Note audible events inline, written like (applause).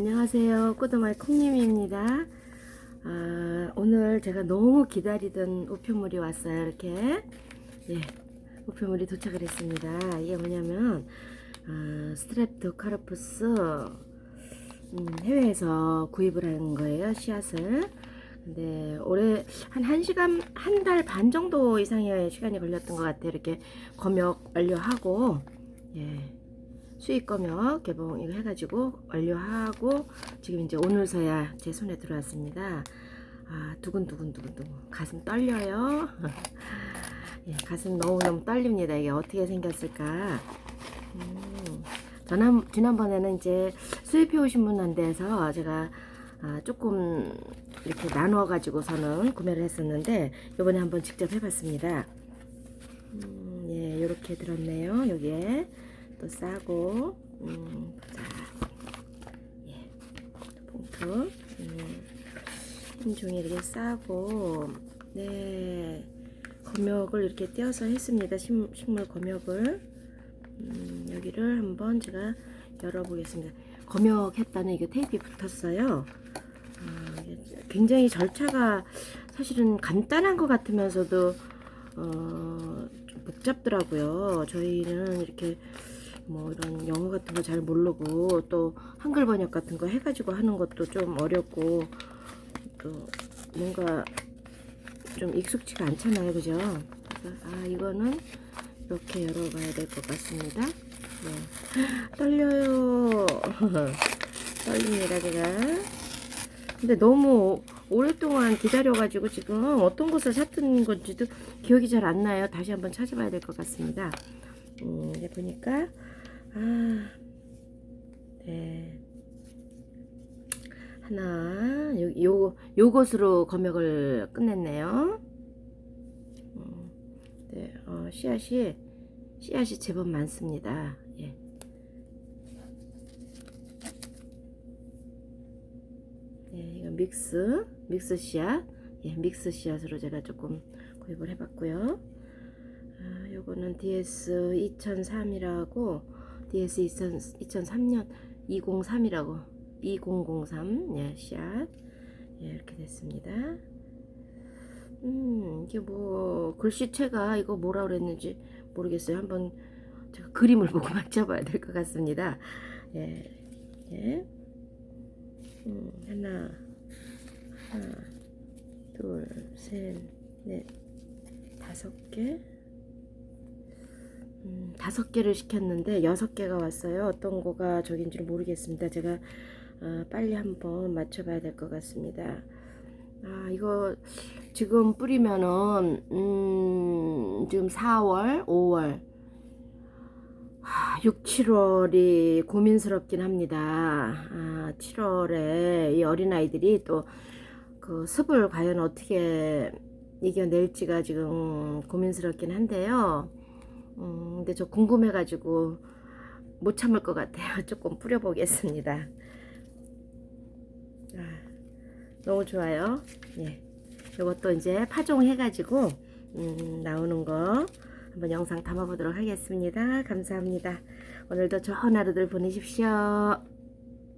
안녕하세요. 꾸드마이 콩님입니다. 아, 오늘 제가 너무 기다리던 우편물이 왔어요. 이렇게. 예, 우편물이 도착을 했습니다. 이게 뭐냐면, 아, 스트랩토 카르푸스, 음, 해외에서 구입을 한 거예요. 씨앗을. 근데 올해 한 1시간, 한 달 반 정도 이상의 시간이 걸렸던 것 같아요. 이렇게 검역 완료하고, 예. 수익 검역 개봉 이거 해가지고 완료하고 지금 이제 오늘서야 제 손에 들어왔습니다. 아 두근두근 두근두근 가슴 떨려요. (laughs) 예, 가슴 너무 너무 떨립니다. 이게 어떻게 생겼을까? 음, 지난 지난번에는 이제 수입해 오신 분한테서 제가 아, 조금 이렇게 나누어 가지고서는 구매를 했었는데 이번에 한번 직접 해봤습니다. 음, 예, 이렇게 들었네요. 여기에. 또 싸고. 음, 자, 예, 봉투. 음, 흰 종이 이렇게 싸고. 네. 검역을 이렇게 띄어서 했습니다. 식, 식물 검역을. 음, 여기를 한번 제가 열어보겠습니다. 검역했다는 이게 테이프 붙었어요. 아, 이게 굉장히 절차가 사실은 간단한 것 같으면서도 어, 좀 복잡더라고요. 저희는 이렇게 뭐 이런 영어 같은 거 잘 모르고 또 한글 번역 같은 거 해가지고 하는 것도 좀 어렵고 또 뭔가 좀 익숙치가 않잖아요. 그죠? 아 이거는 이렇게 열어봐야 될 것 같습니다. 네. (laughs) 떨려요. (laughs) 떨립니다 제가. 근데 너무 오랫동안 기다려가지고 지금 어떤 곳을 샀던 건지도 기억이 잘 안 나요. 다시 한번 찾아봐야 될 것 같습니다. 음, 보니까 아, 네. 하나, 요, 요, 요것으로 검역을 끝냈네요. 음, 네, 어, 씨앗이, 씨앗이 제법 많습니다. 예. 네, 이거 믹스, 믹스 씨앗. 예, 믹스 씨앗으로 제가 조금 구입을 해봤고요. 아, 요거는 DS 2003이라고 DS 2000, 2003년 203이라고 2003 예, 샷 예, 이렇게 됐습니다. 음, 이게 뭐 글씨체가 이거 뭐라 그랬는지 모르겠어요. 한번 제가 그림을 (laughs) 보고 맞춰봐야 될 것 같습니다. 예, 예. 음, 하나, 하나, 둘, 셋, 넷, 다섯 개. 음, 다섯 개를 시켰는데 여섯 개가 왔어요. 어떤 거가 저긴지 모르겠습니다. 제가 어, 빨리 한번 맞춰봐야 될 것 같습니다. 아 이거 지금 뿌리면은 음, 지금 4월, 5월, 하, 6, 7월이 고민스럽긴 합니다. 아, 7월에 이 어린 아이들이 또 그 습을 과연 어떻게 이겨낼지가 지금 고민스럽긴 한데요. 음, 근데 저 궁금해가지고 못 참을 것 같아요. (laughs) 조금 뿌려보겠습니다. 아, 너무 좋아요. 예. 이것도 이제 파종해가지고, 음, 나오는 거 한번 영상 담아보도록 하겠습니다. 감사합니다. 오늘도 좋은 하루들 보내십시오.